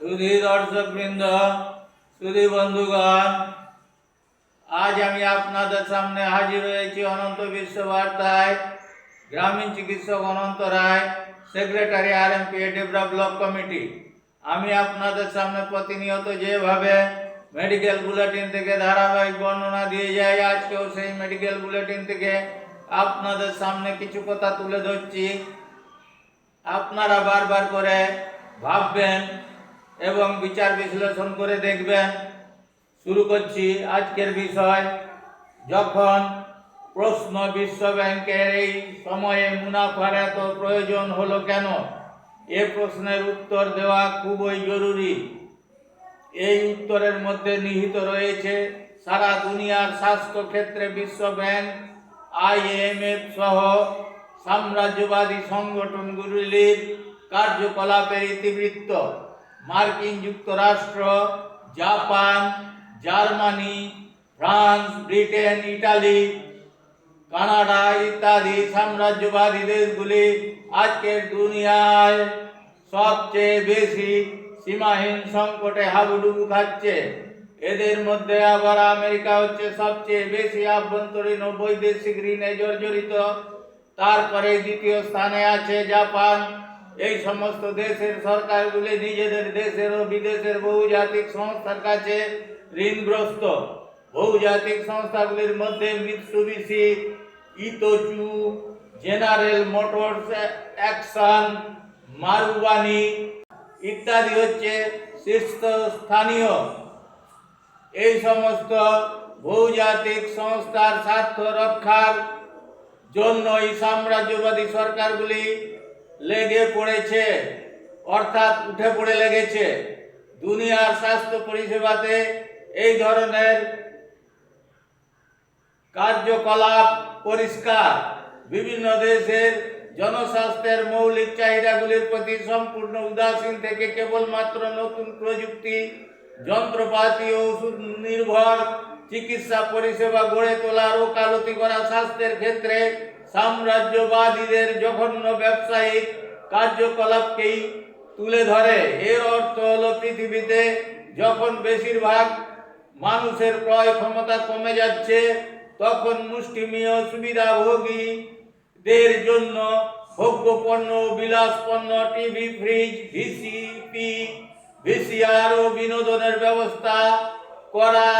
সুধী দর্শক বৃন্দ সুধী বন্ধুগণ আজ আমি আপনাদের সামনে হাজির হয়েছি অনন্ত বিশ্ব বার্তায় গ্রামীণ চিকিৎসক Ananta Roy, secretary R M P Debra block committee. আমি আপনাদের সামনে প্রতিনিয়ত যেভাবে মেডিকেল বুলেটিন থেকে ধারাবাহিক বর্ণনা দিয়ে যাই, আজকেও সেই মেডিকেল বুলেটিন থেকে আপনাদের সামনে কিছু কথা তুলে ধরছি। আপনারা বারবার করে ভাববেন এবং বিচার বিশ্লেষণ করে দেখবেন। শুরু করছি আজকের বিষয়। যখন প্রশ্ন বিশ্ব ব্যাংকের এই সময়ে মুনাফার এত প্রয়োজন হলো কেন? এ প্রশ্নের উত্তর দেওয়া খুবই জরুরি। এই উত্তরের মধ্যে নিহিত রয়েছে, সারা দুনিয়ার স্বাস্থ্য ক্ষেত্রে বিশ্ব ব্যাংক আইএমএফ সহ সাম্রাজ্যবাদী সংগঠনগুলির কার্যকলাপের ইতিবৃত্ত। মার্কিন যুক্তরাষ্ট্র, Japan, Germany, France, Britain, Italy, Canada ইত্যাদি সাম্রাজ্যবাদী দেশগুলি আজকের দুনিয়ায় সবচেয়ে বেশি সীমাহীন সংকটে হাবুডুবু খাচ্ছে। এদের মধ্যে আবার আমেরিকা হচ্ছে সবচেয়ে বেশি আভ্যন্তরীণ বৈদেশিক ঋণে জর্জরিত। তারপরে দ্বিতীয় স্থানে আছে জাপান। এই সমস্ত দেশের সরকারগুলি নিজেদের দেশের ও বিদেশের বহুজাতিক সংস্থার কাছে ঋণগ্রস্ত। বহুজাতিক সংস্থাগুলির মধ্যে Mitsubishi Itochu General Motors action Marubeni ইত্যাদি হচ্ছে শীর্ষস্থানীয় এই সমস্ত বহুজাতিক সংস্থার স্বার্থ রক্ষার জন্য এই সাম্রাজ্যবাদী সরকারগুলি লেগে পড়েছে, অর্থাৎ উঠে পড়ে লেগেছে। দুনিয়ার স্বাস্থ্য পরিষেবাতে এই ধরনের কার্যকলাপ পরিষ্কার। বিভিন্ন দেশের জনস্বাস্থ্যের মৌলিক চাহিদাগুলির প্রতি সম্পূর্ণ উদাসীন থেকে কেবলমাত্র নতুন প্রযুক্তি, যন্ত্রপাতি, ওষুধ নির্ভর চিকিৎসা পরিষেবা গড়ে তোলার ওকালতি করা স্বাস্থ্যের ক্ষেত্রে সাম্রাজ্যবাদীদের জঘন্য ব্যবসায়িক কার্যকলাপকেই তুলে ধরে। এর অর্থ হল পৃথিবীতে যখন বেশিরভাগ মানুষের ক্রয় ক্ষমতা কমে যাচ্ছে, তখন মুষ্টিমেয় সুবিধাভোগীদের জন্য ভোগ্য পণ্য বিলাস পণ্য টিভি, ফ্রিজ ভিসিপি ভিসিআর ও বিনোদনের ব্যবস্থা করা,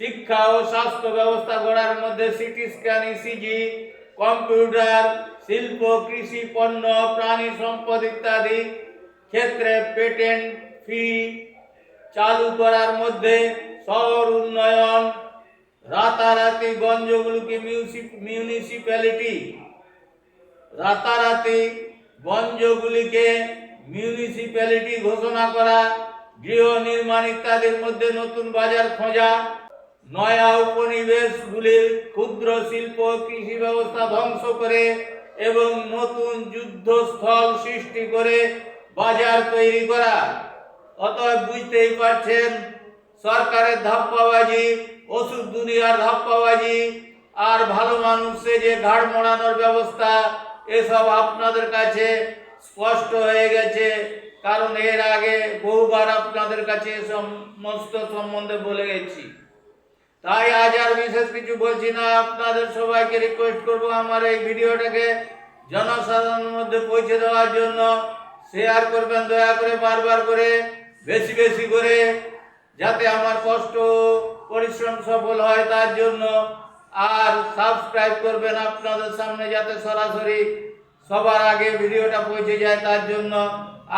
শিক্ষা ও স্বাস্থ্য ব্যবস্থা গড়ার মধ্যে সিটি স্ক্যান, ইসিজি কম্পিউটার, শিল্প, কৃষি, পণ্য, প্রাণী সম্পদ ইত্যাদি ক্ষেত্রে পেটেন্ট ফি চালু করার মধ্যে শহর উন্নয়ন, রাতারাতি গঞ্জগুলোকে মিউনিসিপ্যালিটি। রাতারাতি গঞ্জগুলিকে মিউনিসিপ্যালিটি ঘোষণা করা, গৃহ নির্মাণ ইত্যাদির মধ্যে নতুন বাজার খোঁজা নয়া উপনিবেশগুলির ক্ষুদ্র শিল্প, কৃষি ব্যবস্থা ধ্বংস করে এবং নতুন যুদ্ধস্থল সৃষ্টি করে বাজার তৈরি করা। অতএব বুঝতেই পারছেন, সরকারের ধাপ্পাবাজি, ওষুধ দুনিয়ার ধাপ্পাবাজি, আর ভালো মানুষে যে ঘাড় মোড়ানোর ব্যবস্থা, এসব আপনাদের কাছে স্পষ্ট হয়ে গেছে। কারণ এর আগে বহুবার আপনাদের কাছে সমস্ত সম্বন্ধে বলে গেছি। তাই আজ আর বিশেষ কিছু বলছি না, আপনাদের সবাইকে রিকোয়েস্ট করব আমার এই ভিডিওটাকে জনসাধারণের মধ্যে পৌঁছে দেওয়ার জন্য। শেয়ার করবেন, দয়া করে বারবার করে, বেশি বেশি করে, যাতে আমার কষ্ট পরিশ্রম সফল হয় তার জন্য। আর সাবস্ক্রাইব করবেন আপনাদের সামনে যাতে সরাসরি সবার আগে ভিডিওটা পৌঁছে যায় তার জন্য।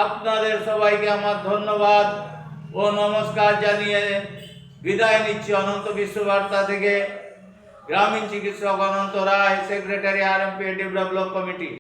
আপনাদের সবাইকে আমার ধন্যবাদ ও নমস্কার জানিয়ে বিদায় নিচ্ছি অনন্ত বিশ্ববার্তা থেকে। গ্রামীণ চিকিৎসক Ananta Roy, secretary R M P develop committee.